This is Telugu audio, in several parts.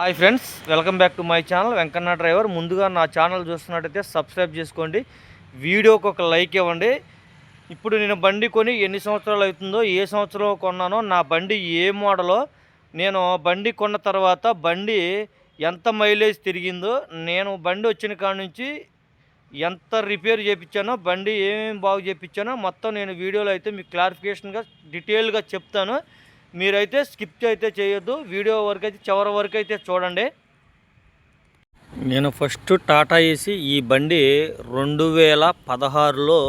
Hi friends welcome back to my channel Venkanna driver. ముందుగా నా ఛానల్ చూస్తున్నట్టయితే సబ్స్క్రైబ్ చేసుకోండి వీడియోకి ఒక లైక్ ఇవ్వండి. ఇప్పుడు నేను బండి కొని ఎన్ని సంవత్సరాలు అవుతుందో ఏ సంవత్సరం కొన్నానో నా బండి ఏ మోడలో నేను బండి కొన్న తర్వాత బండి ఎంత మైలేజ్ తిరిగిందో నేను బండి వచ్చిన కాడ నుంచి ఎంత రిపేర్ చేయించానో బండి ఏమేమి బాగు చేయించానో మొత్తం నేను వీడియోలో అయితే మీకు క్లారిఫికేషన్గా డీటెయిల్గా చెప్తాను. మీరైతే స్కిప్ అయితే చేయొద్దు. వీడియో వరకు అయితే చివరి వరకు అయితే చూడండి. నేను ఫస్ట్ టాటా ఏసి ఈ బండి రెండు వేల పదహారులో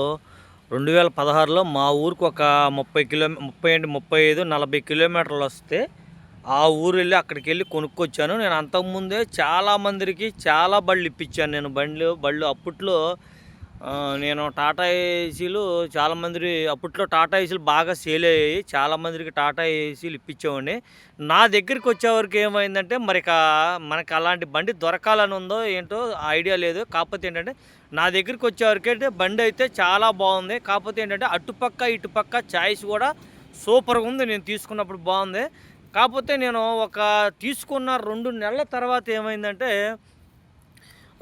రెండు వేల పదహారులో మా ఊరికి ఒక ముప్పై కిలో ముప్పై అంటే ముప్పై ఐదు నలభై కిలోమీటర్లు వస్తే ఆ ఊరు వెళ్ళి అక్కడికి వెళ్ళి కొనుక్కొచ్చాను. నేను అంతకుముందే చాలా మందికి చాలా బళ్ళు ఇప్పించాను. నేను బండ్లు బళ్ళు అప్పట్లో నేను టాటా ఏసీలు చాలామంది అప్పట్లో టాటా ఏసీలు బాగా సేల్ అయ్యాయి. చాలా మందికి టాటా ఏసీలు ఇప్పించేవాడిని. నా దగ్గరికి వచ్చేవరకు ఏమైందంటే మరి మనకు అలాంటి బండి దొరకాలని ఉందో ఏంటో ఐడియా లేదు. కాకపోతే ఏంటంటే నా దగ్గరికి వచ్చేవరకు అయితే బండి అయితే చాలా బాగుంది. కాకపోతే ఏంటంటే అటుపక్క ఇటుపక్క చాయిస్ కూడా సూపర్గా ఉంది. నేను తీసుకున్నప్పుడు బాగుంది. కాకపోతే నేను ఒక తీసుకున్న రెండు నెలల తర్వాత ఏమైందంటే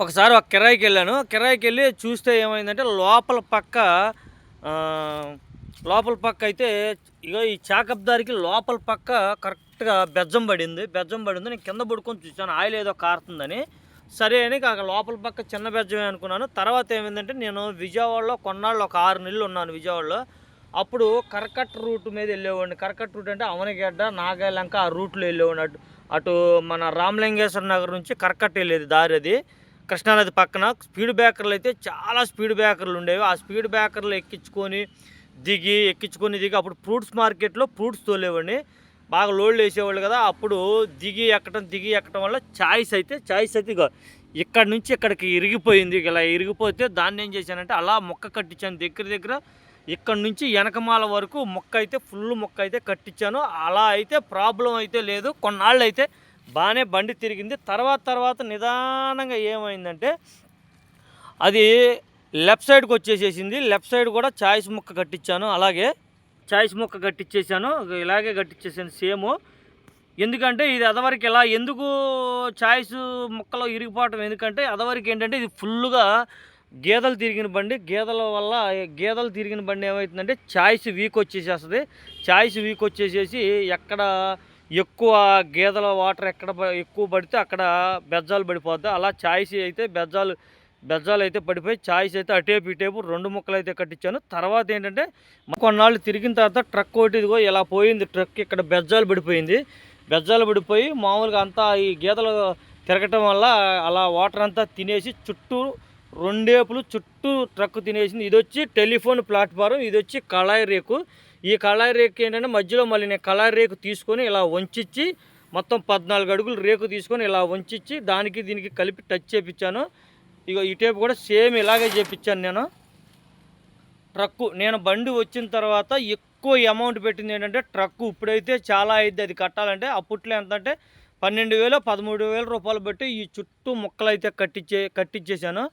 ఒకసారి ఒక కిరాయికి వెళ్ళాను. కిరాయికి వెళ్ళి చూస్తే ఏమైందంటే లోపల పక్క లోపల పక్క అయితే ఇగో ఈ చాకప్ దారికి లోపల పక్క కరెక్ట్గా బెజ్జం పడింది. బెజ్జం పడింది. నేను కింద పడుకొని చూసాను ఆయిల్ ఏదో కారుతుందని. సరే అని కాక లోపల పక్క చిన్న బెజ్జమే అనుకున్నాను. తర్వాత ఏమైందంటే నేను విజయవాడలో కొన్నాళ్ళు ఒక ఆరు నెలలు ఉన్నాను విజయవాడలో. అప్పుడు కరకట్ రూట్ మీద వెళ్ళేవాడిని. కరకట్ రూట్ అంటే అవనగడ్డ నాగాలంక ఆ రూట్లో వెళ్ళేవాడిని. అటు అటు మన రామలింగేశ్వర నగర్ నుంచి కరకట్ వెళ్ళేది దారి అది. కృష్ణానది పక్కన స్పీడ్ బ్రేకర్లు అయితే చాలా స్పీడ్ బ్రేకర్లు ఉండేవి. ఆ స్పీడ్ బ్రేకర్లు ఎక్కించుకొని దిగి ఎక్కించుకొని దిగి అప్పుడు ఫ్రూట్స్ మార్కెట్లో ఫ్రూట్స్ తోలేవాడిని. బాగా లోడ్లు వేసేవాళ్ళు కదా అప్పుడు దిగి ఎక్కడం దిగి ఎక్కడం వల్ల చాయిస్ అయితే చాయిస్ అయితే ఇక్కడ నుంచి ఇక్కడికి ఇరిగిపోయింది. ఇలా ఇరిగిపోతే దాన్ని ఏం చేశానంటే అలా మొక్క కట్టించాను దగ్గర దగ్గర. ఇక్కడ నుంచి వెనకమాల వరకు మొక్క అయితే ఫుల్ మొక్క అయితే కట్టించాను. అలా అయితే ప్రాబ్లం అయితే లేదు. కొన్నాళ్ళు అయితే బాగానే బండి తిరిగింది. తర్వాత తర్వాత నిదానంగా ఏమైందంటే అది లెఫ్ట్ సైడ్కి వచ్చేసేసింది. లెఫ్ట్ సైడ్ కూడా చాయిస్ ముక్క కట్టించాను అలాగే చాయిస్ ముక్క కట్టించేసాను ఇలాగే కట్టించేసాను సేమ్. ఎందుకంటే ఇది అదవరకు ఇలా ఎందుకు చాయిస్ ముక్కలో ఇరిగిపోవటం? ఎందుకంటే అదవరకు ఏంటంటే ఇది ఫుల్గా గేదెలు తిరిగిన బండి. గేదెల వల్ల గేదెలు తిరిగిన బండి ఏమవుతుందంటే చాయిస్ వీక్ వచ్చేసేస్తుంది. చాయిస్ వీక్ వచ్చేసేసి ఎక్కడ ఎక్కువ గేదెల వాటర్ ఎక్కడ ఎక్కువ పడితే అక్కడ బెజ్జాలు పడిపోద్ది. అలా చాయిస్ అయితే బెజ్జాలు బెజ్జాలు అయితే పడిపోయి చాయిస్ అయితే అటేపు ఇటేపు రెండు ముక్కలు అయితే కట్టించాను. తర్వాత ఏంటంటే కొన్నాళ్ళు తిరిగిన తర్వాత ట్రక్ ఒకటి ఇదిగో ఇలా పోయింది ట్రక్ ఇక్కడ బెజ్జాలు పడిపోయింది. బెజ్జాలు పడిపోయి మామూలుగా అంతా ఈ గీతలు తిరగటం వల్ల అలా వాటర్ అంతా తినేసి చుట్టూ రెండేపులు చుట్టూ ట్రక్ తినేసింది. ఇది వచ్చి టెలిఫోన్ ప్లాట్ఫారం ఇది వచ్చి కళాయి రేకు. ఈ కళాయి రేకు ఏంటంటే మధ్యలో మళ్ళీ నేను కళాయి రేకు తీసుకొని ఇలా వంచిచ్చి మొత్తం పద్నాలుగు అడుగులు రేకు తీసుకొని ఇలా వంచిచ్చి దానికి దీనికి కలిపి టచ్ చేపించాను ఇగో ఈ టేపు కూడా సేమ్ ఇలాగే చేపించాను నేను. ట్రక్కు నేను బండి వచ్చిన తర్వాత ఎక్కువ అమౌంట్ పెట్టింది ఏంటంటే ట్రక్కు. ఇప్పుడైతే చాలా అయింది అది కట్టాలంటే. అప్పట్లో ఎంత అంటే పన్నెండు వేలు పదమూడు వేల రూపాయలు పెట్టి ఈ చుట్టూ ముక్కలు అయితే కట్టించే కట్టించేశాను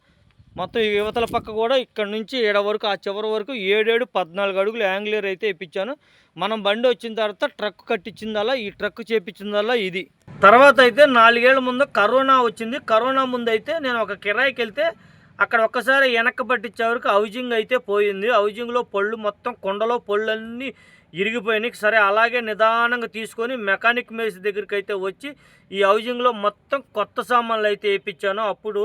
మొత్తం ఈ యువతల పక్క కూడా ఇక్కడ నుంచి ఏడ వరకు ఆ చివరి వరకు ఏడేడు పద్నాలుగు అడుగులు యాంగ్లియర్ అయితే ఇప్పించాను. మనం బండి వచ్చిన తర్వాత ట్రక్ కట్టించిందల్లా ఈ ట్రక్ చేపించిందల్లా ఇది. తర్వాత అయితే నాలుగేళ్ళ ముందు కరోనా వచ్చింది. కరోనా ముందు అయితే నేను ఒక కిరాయికి వెళ్తే అక్కడ ఒక్కసారి వెనక్కి పట్టించే వరకు హౌజింగ్ అయితే పోయింది. హౌజింగ్లో పళ్ళు మొత్తం కొండలో పళ్ళన్నీ ఇరిగిపోయినాయి. సరే అలాగే నిదానంగా తీసుకొని మెకానిక్ మేస్ దగ్గరికి అయితే వచ్చి ఈ హౌజింగ్లో మొత్తం కొత్త సామాన్లు అయితే వేయించాను అప్పుడు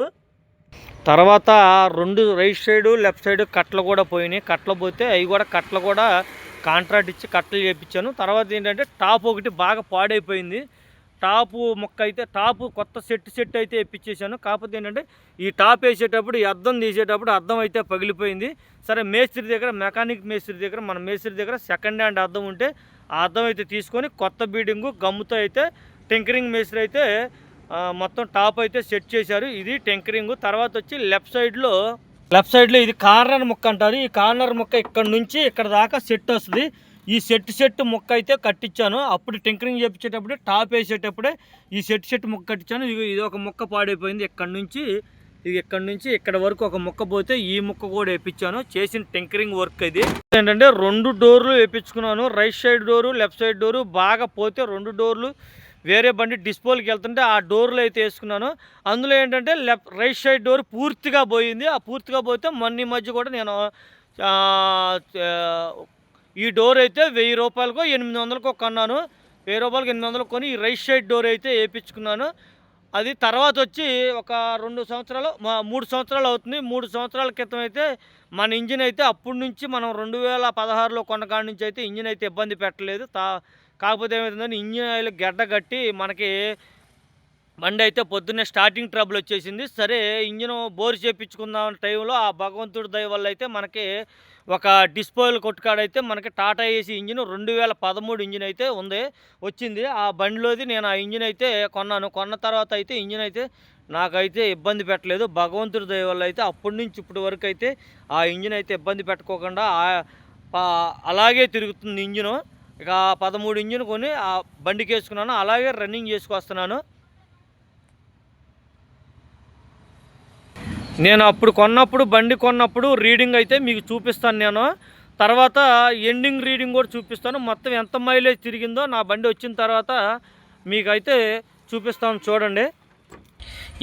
తర్వాత రెండు రైట్ సైడ్ లెఫ్ట్ సైడ్ కట్టలు కూడా పోయినాయి. కట్టలు పోతే అవి కూడా కట్టలు కూడా కాంట్రాక్ట్ ఇచ్చి కట్టలు చేయించాను తర్వాత ఏంటంటే టాప్ ఒకటి బాగా పాడైపోయింది. టాపు మొక్క అయితే టాపు కొత్త సెట్ సెట్ అయితే ఇప్పించేసాను కాకపోతే ఏంటంటే ఈ టాప్ వేసేటప్పుడు ఈ అద్దం తీసేటప్పుడు అద్దం అయితే పగిలిపోయింది. సరే మేస్త్రి దగ్గర మెకానిక్ మేస్త్రి దగ్గర మన మేస్త్రి దగ్గర సెకండ్ హ్యాండ్ అద్దం ఉంటే ఆ అద్దం అయితే తీసుకొని కొత్త బీడింగు గమ్ముతో అయితే టింకరింగ్ మేస్త్రి అయితే మొత్తం టాప్ అయితే సెట్ చేశారు. ఇది టెంకరింగ్. తర్వాత వచ్చి లెఫ్ట్ సైడ్లో లెఫ్ట్ సైడ్లో ఇది కార్నర్ ముక్క అంటారు. ఈ కార్నర్ ముక్క ఇక్కడ నుంచి ఇక్కడ దాకా సెట్ వస్తుంది. ఈ సెట్ సెట్ ముక్క అయితే కట్టించాను. అప్పుడు టెంకరింగ్ చేపించేటప్పుడు టాప్ వేసేటప్పుడే ఈ సెట్ సెట్ ముక్క కట్టించాను. ఇది ఇది ఒక ముక్క పాడైపోయింది ఇక్కడ నుంచి. ఇది ఇక్కడ నుంచి ఇక్కడ వరకు ఒక ముక్క పోతే ఈ ముక్క కూడా వేయించాను చేసిన టెంకరింగ్ వర్క్ ఇది. ఏంటంటే రెండు డోర్లు వేయించుకున్నాను right side door left side door బాగా పోతే రెండు డోర్లు వేరే బండి డిస్పోల్కి వెళ్తుంటే ఆ డోర్లో అయితే వేసుకున్నాను. అందులో ఏంటంటే లెఫ్ట్ రైట్ సైడ్ డోర్ పూర్తిగా పోయింది. ఆ పూర్తిగా పోతే మొన్న మధ్య కూడా నేను ఈ డోర్ అయితే వెయ్యి రూపాయలకో ఎనిమిది వందలకో కొన్నాను. వెయ్యి రూపాయలకు ఎనిమిది వందలకు కొని ఈ రైట్ సైడ్ డోర్ అయితే వేయించుకున్నాను అది తర్వాత వచ్చి ఒక రెండు సంవత్సరాలు మా- మూడు సంవత్సరాలు అవుతుంది. మూడు సంవత్సరాల క్రితం అయితే మన ఇంజిన్ అయితే అప్పటి నుంచి మనం రెండు వేల పదహారులో కొన్న కాడి నుంచి అయితే ఇంజిన్ అయితే ఇబ్బంది పెట్టలేదు. తా కాకపోతే ఏమవుతుందని ఇంజిన్ ఆయిల్ గడ్డ కట్టి మనకి బండి అయితే పొద్దున్నే స్టార్టింగ్ ట్రబుల్ వచ్చేసింది. సరే ఇంజిన్ బోర్ చేపించుకుందాం టైంలో ఆ భగవంతుడి దయ వల్ల అయితే మనకి ఒక డిస్పోయల్ కొట్టుకాడైతే మనకి టాటా ఏసీ ఇంజిన్ రెండు వేల పదమూడు ఇంజిన్ అయితే ఉంది వచ్చింది. ఆ బండిలోది నేను ఆ ఇంజిన్ అయితే కొన్నాను. కొన్న తర్వాత అయితే ఇంజిన్ అయితే నాకైతే ఇబ్బంది పెట్టలేదు. భగవంతుడి దయ వల్ల అయితే అప్పటి నుంచి ఇప్పటి వరకు అయితే ఆ ఇంజిన్ అయితే ఇబ్బంది పెట్టుకోకుండా అలాగే తిరుగుతుంది ఇంజిన్. ఇక పదమూడు ఇంజిన్ కొని ఆ బండికి వేసుకున్నాను అలాగే రన్నింగ్ చేసుకొస్తున్నాను. నేను అప్పుడు కొన్నప్పుడు బండి కొన్నప్పుడు రీడింగ్ అయితే మీకు చూపిస్తాను నేను. తర్వాత ఎండింగ్ రీడింగ్ కూడా చూపిస్తాను. మొత్తం ఎంత మైలేజ్ తిరిగిందో నా బండి వచ్చిన తర్వాత మీకైతే చూపిస్తాను చూడండి.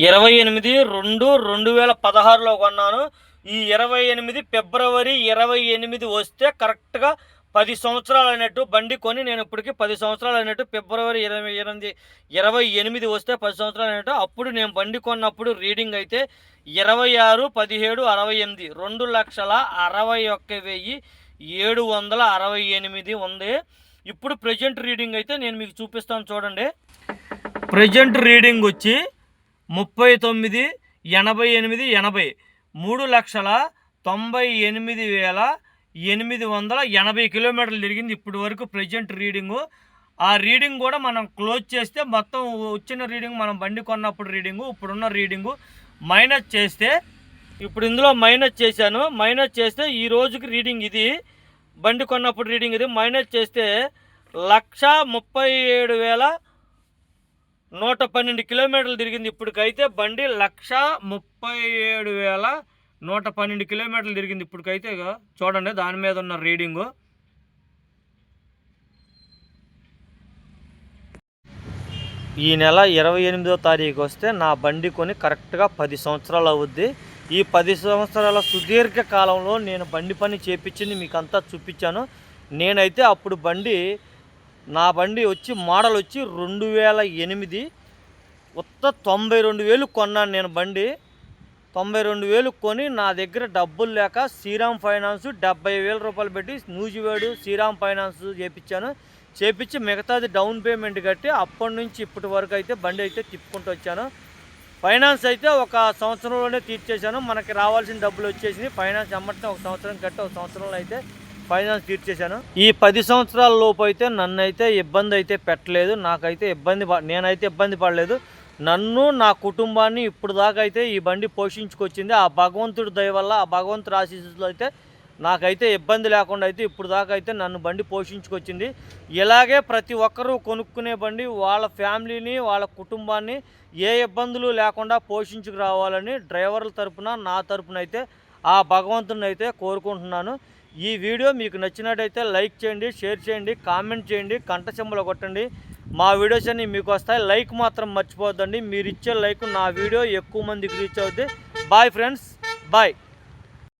ఇరవై ఎనిమిది రెండు రెండు వేల పదహారులో కొన్నాను. ఈ ఇరవై ఎనిమిది ఫిబ్రవరి ఇరవై ఎనిమిది వస్తే కరెక్ట్గా పది సంవత్సరాలు అయినట్టు బండి కొని నేను ఇప్పటికి పది సంవత్సరాలు అయినట్టు ఫిబ్రవరి ఇరవై ఎనిమిది ఇరవై ఎనిమిది వస్తే పది సంవత్సరాలు అయినట్టు అప్పుడు నేను బండి కొన్నప్పుడు రీడింగ్ అయితే ఇరవై ఆరు పదిహేడు అరవై ఎనిమిది రెండు లక్షల అరవై ఒక్క వెయ్యి ఏడు వందల అరవై ఎనిమిది ఉంది. ఇప్పుడు ప్రజెంట్ రీడింగ్ అయితే నేను మీకు చూపిస్తాను చూడండి. ప్రజెంట్ రీడింగ్ వచ్చి ముప్పై తొమ్మిది ఎనభై ఎనిమిది ఎనభై మూడు లక్షల తొంభై ఎనిమిది వేల ఎనిమిది వందల ఎనభై కిలోమీటర్లు తిరిగింది ఇప్పటి వరకు ప్రజెంట్ రీడింగు. ఆ రీడింగ్ కూడా మనం క్లోజ్ చేస్తే మొత్తం వచ్చిన రీడింగ్ మనం బండి కొన్నప్పుడు రీడింగు ఇప్పుడున్న రీడింగు మైనస్ చేస్తే ఇప్పుడు ఇందులో మైనస్ చేశాను. మైనస్ చేస్తే ఈ రోజుకి రీడింగ్ ఇది. బండి కొన్నప్పుడు రీడింగ్ ఇది. మైనస్ చేస్తే లక్ష ముప్పై ఏడు వేల నూట పన్నెండు కిలోమీటర్లు తిరిగింది. ఇప్పటికైతే బండి లక్ష ముప్పై ఏడు వేల నూట పన్నెండు కిలోమీటర్లు తిరిగింది ఇప్పటికైతే చూడండి దాని మీద ఉన్న రీడింగు. ఈ నెల ఇరవై ఎనిమిదో తారీఖు వస్తే నా బండి కొని కరెక్ట్గా పది సంవత్సరాలు అవుద్ది. ఈ పది సంవత్సరాల సుదీర్ఘ కాలంలో నేను బండి పని చేపించింది మీకు అంతా చూపించాను. నేనైతే అప్పుడు బండి నా బండి వచ్చి మోడల్ వచ్చి రెండు వేల ఎనిమిది. ఉత్త తొంభై రెండు వేలు కొన్నాను నేను బండి. తొంభై రెండు వేలు కొని నా దగ్గర డబ్బులు లేక శ్రీరామ్ ఫైనాన్స్ డెబ్బై వేల రూపాయలు పెట్టి నూజివేడు శ్రీరామ్ ఫైనాన్స్ చేపించాను చేపించి మిగతాది డౌన్ పేమెంట్ కట్టి అప్పటి నుంచి ఇప్పటి వరకు అయితే బండి అయితే తిప్పుకుంటూ వచ్చాను. ఫైనాన్స్ అయితే ఒక సంవత్సరంలోనే తీర్చేశాను. మనకి రావాల్సిన డబ్బులు వచ్చేసి ఫైనాన్స్ అమ్మటం ఒక సంవత్సరం కట్టి ఒక సంవత్సరంలో అయితే ఫైనాన్స్ తీర్చేశాను. ఈ పది సంవత్సరాల లోపు అయితే నన్ను అయితే ఇబ్బంది అయితే పెట్టలేదు. నాకైతే ఇబ్బంది నేనైతే ఇబ్బంది పడలేదు. నన్ను నా కుటుంబాన్ని ఇప్పుడు దాకా అయితే ఈ బండి పోషించుకొచ్చింది. ఆ భగవంతుడి దయ వల్ల ఆ భగవంతుడి ఆశీస్సులు అయితే నాకైతే ఇబ్బంది లేకుండా అయితే ఇప్పుడు దాకా అయితే నన్ను బండి పోషించుకొచ్చింది. ఇలాగే ప్రతి ఒక్కరూ కొనుక్కునే బండి వాళ్ళ ఫ్యామిలీని వాళ్ళ కుటుంబాన్ని ఏ ఇబ్బందులు లేకుండా పోషించుకు రావాలని డ్రైవర్ల తరపున నా తరపున అయితే ఆ భగవంతుని అయితే కోరుకుంటున్నాను. ఈ వీడియో మీకు నచ్చినట్టయితే లైక్ చేయండి షేర్ చేయండి కామెంట్ చేయండి కంట చెంబలు కొట్టండి. మా వీడియోస్ అన్ని మీకు వస్తాయి. లైక్ మాత్రం మర్చిపోద్దండి మీరు ఇచ్చే లైక్ నా వీడియో ఎక్కువ మందికి రీచ్ అవుద్ది. Bye friends bye